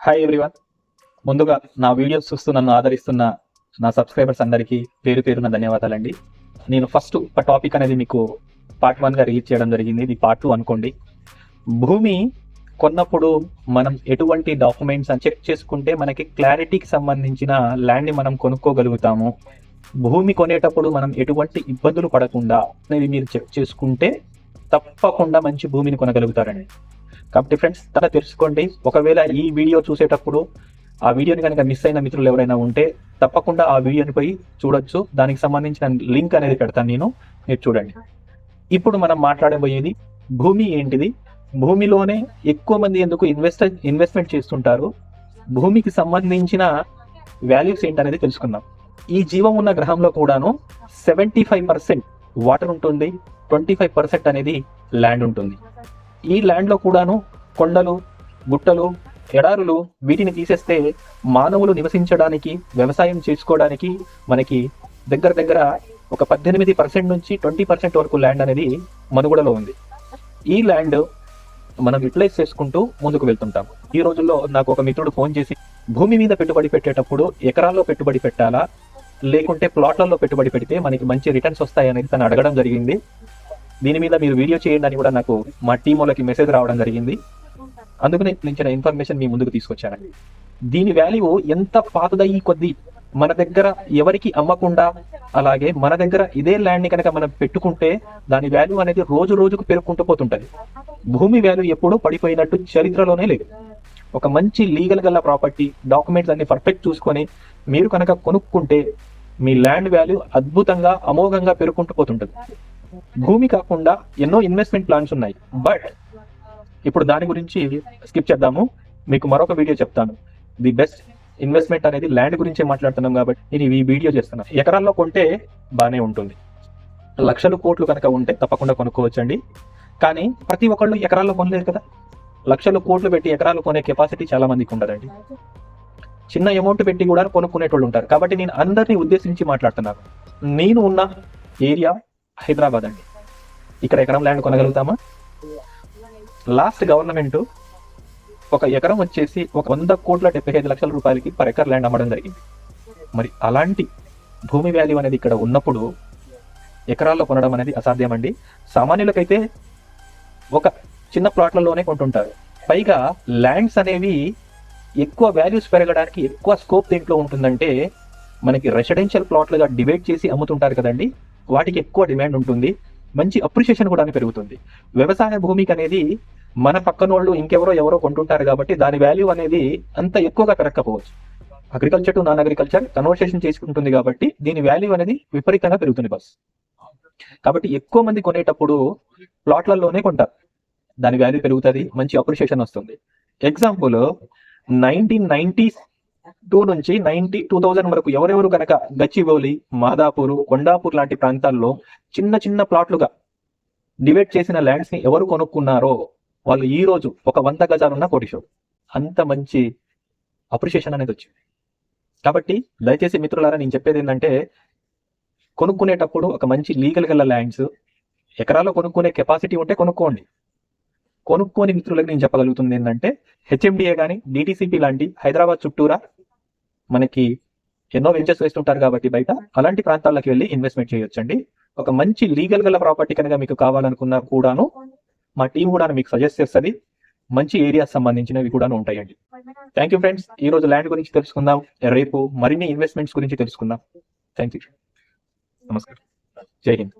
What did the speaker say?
Hi everyone ముందుగా నా videos చూస్తూ నన్ను ఆదరిస్తున్న నా సబ్స్క్రైబర్స్ అందరికీ పేరు పేరున ధన్యవాదాలండి. నేను ఫస్ట్ ఒక టాపిక్ అనేది మీకు పార్ట్ వన్గా రిలీజ్ చేయడం జరిగింది. ఇది పార్ట్ టూ అనుకోండి. భూమి కొన్నప్పుడు మనం ఎటువంటి డాక్యుమెంట్స్ అని చెక్ చేసుకుంటే మనకి క్లారిటీకి సంబంధించిన ల్యాండ్ని మనం కొనుక్కోగలుగుతాము. భూమి కొనేటప్పుడు మనం ఎటువంటి ఇబ్బందులు పడకుండా అనేది మీరు చెక్ చేసుకుంటే తప్పకుండా మంచి భూమిని కొనగలుగుతారండి. కాబట్టి ఫ్రెండ్స్ తన తెలుసుకోండి ఒకవేళ ఈ వీడియో చూసేటప్పుడు ఆ వీడియోని కనుక మిస్ అయిన మిత్రులు ఎవరైనా ఉంటే తప్పకుండా ఆ వీడియోని పోయి చూడొచ్చు. దానికి సంబంధించిన లింక్ అనేది పెడతాను నేను. మీరు చూడండి. ఇప్పుడు మనం మాట్లాడబోయేది భూమి ఏంటిది? భూమిలోనే ఎక్కువ మంది ఎందుకు ఇన్వెస్ట్ ఇన్వెస్ట్మెంట్ చేస్తుంటారు? భూమికి సంబంధించిన వాల్యూస్ ఏంటనేది తెలుసుకుందాం. ఈ జీవం ఉన్న గ్రహంలో కూడాను సెవెంటీ ఫైవ్ పర్సెంట్ వాటర్ ఉంటుంది. ట్వంటీ ఫైవ్ పర్సెంట్ అనేది ల్యాండ్ ఉంటుంది. ఈ ల్యాండ్లో కూడాను కొండలు గుట్టలు ఎడారులు వీటిని తీసేస్తే మానవులు నివసించడానికి వ్యవసాయం చేసుకోవడానికి మనకి దగ్గర దగ్గర ఒక పద్దెనిమిది పర్సెంట్ నుంచి ట్వంటీ పర్సెంట్ వరకు ల్యాండ్ అనేది మనుగడలో ఉంది. ఈ ల్యాండ్ మనం యూటిలైజ్ చేసుకుంటూ ముందుకు వెళ్తుంటాం ఈ రోజుల్లో నాకు ఒక మిత్రుడు ఫోన్ చేసి భూమి మీద పెట్టుబడి పెట్టేటప్పుడు ఎకరాల్లో పెట్టుబడి పెట్టాలా? లేకుంటే ప్లాట్లలో పెట్టుబడి పెడితే మనకి మంచి రిటర్న్స్ వస్తాయనేది తను అడగడం జరిగింది. దీని మీద మీరు వీడియో చేయండి అని కూడా నాకు మా టీం వాళ్ళకి మెసేజ్ రావడం జరిగింది. అందుకనే నేను ఇన్ఫర్మేషన్ మీ ముందుకు తీసుకొచ్చానండి దీని వాల్యూ ఎంత పాతదయ్యి కొద్దీ మన దగ్గర ఎవరికి అమ్మకుండా అలాగే మన దగ్గర ఇదే ల్యాండ్ని కనుక మనం పెట్టుకుంటే దాని వాల్యూ అనేది రోజు రోజుకు పెరుగుకుంటూ పోతుంటుంది. భూమి వాల్యూ ఎప్పుడూ పడిపోయినట్టు చరిత్రలోనే లేదు. ఒక మంచి లీగల్ గల ప్రాపర్టీ డాక్యుమెంట్స్ అన్ని పర్ఫెక్ట్ చూసుకొని మీరు కనుక కొనుక్కుంటే మీ ల్యాండ్ వాల్యూ అద్భుతంగా అమోఘంగా పెరుగుకుంటూ పోతుంటుంది. భూమి కాకుండా ఎన్నో ఇన్వెస్ట్మెంట్ ప్లాన్స్ ఉన్నాయి. బట్ ఇప్పుడు దాని గురించి స్కిప్ చేద్దాము. మీకు మరొక వీడియో చెప్తాను. ది బెస్ట్ ఇన్వెస్ట్మెంట్ అనేది ల్యాండ్ గురించే మాట్లాడుతున్నాం కాబట్టి నేను ఈ వీడియో చేస్తున్నాను ఎకరాల్లో కొంటే బాగానే ఉంటుంది. లక్షలు కోట్లు కనుక ఉంటే తప్పకుండా కొనుక్కోవచ్చండి. కానీ ప్రతి ఒక్కళ్ళు ఎకరాల్లో కొనలేదు కదా. లక్షలు కోట్లు పెట్టి ఎకరాలు కొనే కెపాసిటీ చాలా మందికి ఉండదండి. చిన్న అమౌంట్ పెట్టి కూడా కొనుక్కునేటోళ్ళు ఉంటారు. కాబట్టి నేను అందరినీ ఉద్దేశించి మాట్లాడుతున్నాను నేను ఉన్న ఏరియా హైదరాబాద్ అండి. ఇక్కడ ఎకరం ల్యాండ్ కొనగలుగుతామా? లాస్ట్ గవర్నమెంట్ ఒక ఎకరం వచ్చేసి ఒక వంద కోట్ల డెబ్బై ఐదు లక్షల రూపాయలకి పర్ ఎకర్ ల్యాండ్ అమ్మడం జరిగింది. మరి అలాంటి భూమి వాల్యూ అనేది ఇక్కడ ఉన్నప్పుడు ఎకరాల్లో కొనడం అనేది అసాధ్యం అండి సామాన్యులకైతే ఒక చిన్న ప్లాట్లలోనే కొంటుంటారు. పైగా ల్యాండ్స్ అనేవి ఎక్కువ వాల్యూస్ పెరగడానికి ఎక్కువ స్కోప్ దేంట్లో ఉంటుందంటే మనకి రెసిడెన్షియల్ ప్లాట్లుగా డివైడ్ చేసి అమ్ముతుంటారు కదండి. వాటికి ఎక్కువ డిమాండ్ ఉంటుంది. మంచి అప్రిషియేషన్ కూడా పెరుగుతుంది. వ్యవసాయ భూమికి అనేది మన పక్కన వాళ్ళు ఇంకెవరో ఎవరో కొంటుంటారు కాబట్టి దాని వాల్యూ అనేది అంత ఎక్కువగా పెరగకపోవచ్చు. Agriculture to non agriculture conversation చేసుకుంటుంది కాబట్టి దీని వాల్యూ అనేది విపరీతంగా పెరుగుతుంది బస్ కాబట్టి ఎక్కువ మంది కొనేటప్పుడు ప్లాట్లలోనే కొంటారు. దాని వాల్యూ పెరుగుతుంది మంచి అప్రిషియేషన్ వస్తుంది. ఎగ్జాంపుల్ నైన్టీన్ నైన్టీస్ టూ నుంచి నైన్టీ టూ థౌజండ్ వరకు ఎవరెవరు కనుక గచ్చిబౌలి మాదాపూర్ కొండాపూర్ లాంటి ప్రాంతాల్లో చిన్న చిన్న ప్లాట్లుగా డివైడ్ చేసిన ల్యాండ్స్ని ఎవరు కొనుక్కున్నారో వాళ్ళు ఈ రోజు ఒక వంద గజాలున్న కోటిషోడు అంత మంచి అప్రిషియేషన్ అనేది వచ్చింది. కాబట్టి దయచేసి మిత్రులారా నేను చెప్పేది ఏంటంటే కొనుక్కునేటప్పుడు ఒక మంచి లీగల్ గల ల్యాండ్స్ ఎకరాల్లో కొనుక్కునే కెపాసిటీ ఉంటే కొనుక్కోండి. కొనుక్కోని మిత్రులకు నేను చెప్పగలుగుతుంది ఏంటంటే హెచ్ఎండిఏ కానీ డిటిసిపి లాంటి హైదరాబాద్ చుట్టూరా మనకి ఎన్నో వెంచర్స్ వేస్తుంటారు కాబట్టి బయట అలాంటి ప్రాంతాలకు వెళ్ళి ఇన్వెస్ట్మెంట్ చేయొచ్చండి. ఒక మంచి లీగల్ గల ప్రాపర్టీ కనుక మీకు కావాలనుకున్నా కూడాను మా టీం కూడా మీకు సజెస్ట్ చేస్తుంది. మంచి ఏరియాస్ సంబంధించినవి కూడా ఉంటాయండి. థ్యాంక్ యూ ఫ్రెండ్స్ ఈ రోజు ల్యాండ్ గురించి తెలుసుకుందాం. రేపు మరిన్ని ఇన్వెస్ట్మెంట్స్ గురించి తెలుసుకుందాం. థ్యాంక్ యూ నమస్కారం. జై హింద్.